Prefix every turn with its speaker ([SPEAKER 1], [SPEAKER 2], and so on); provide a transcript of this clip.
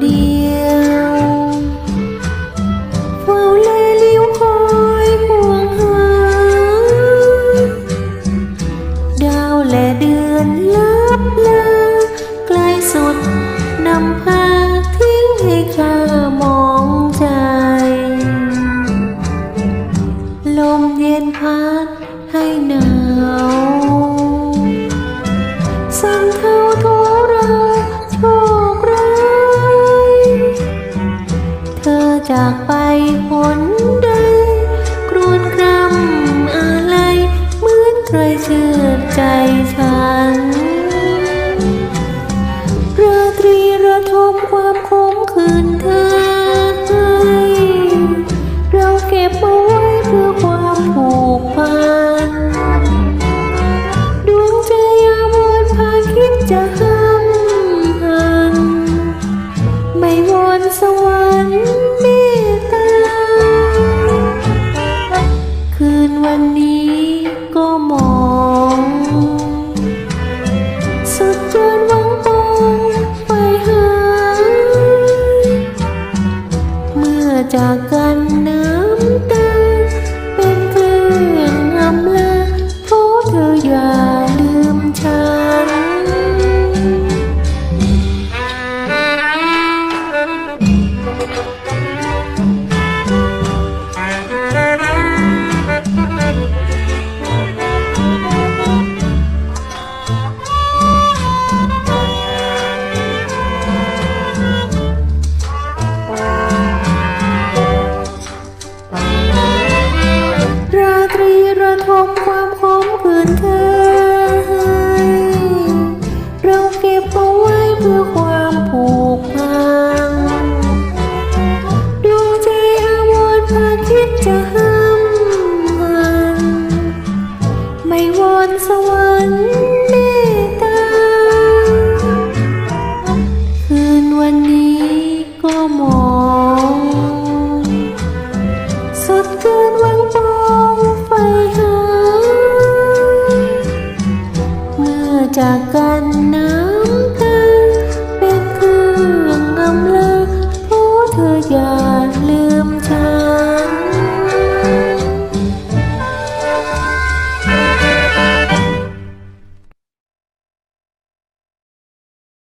[SPEAKER 1] điều vào lê liễu khói hoàng hương đào lẻ đường lấp la cai sụt nằm pha tiếng hay khờ mong dài lom nhiên hát hay nào sang หนใดกรวนกรำอะไรเหมือนเคยเชื่อใจฉันราตรีระทมความคมคืน นสวรรค์เมตตา คืนวันนี้ก็มองสดเกินวังปองไฟหาเมื่อจากกันน้ำตา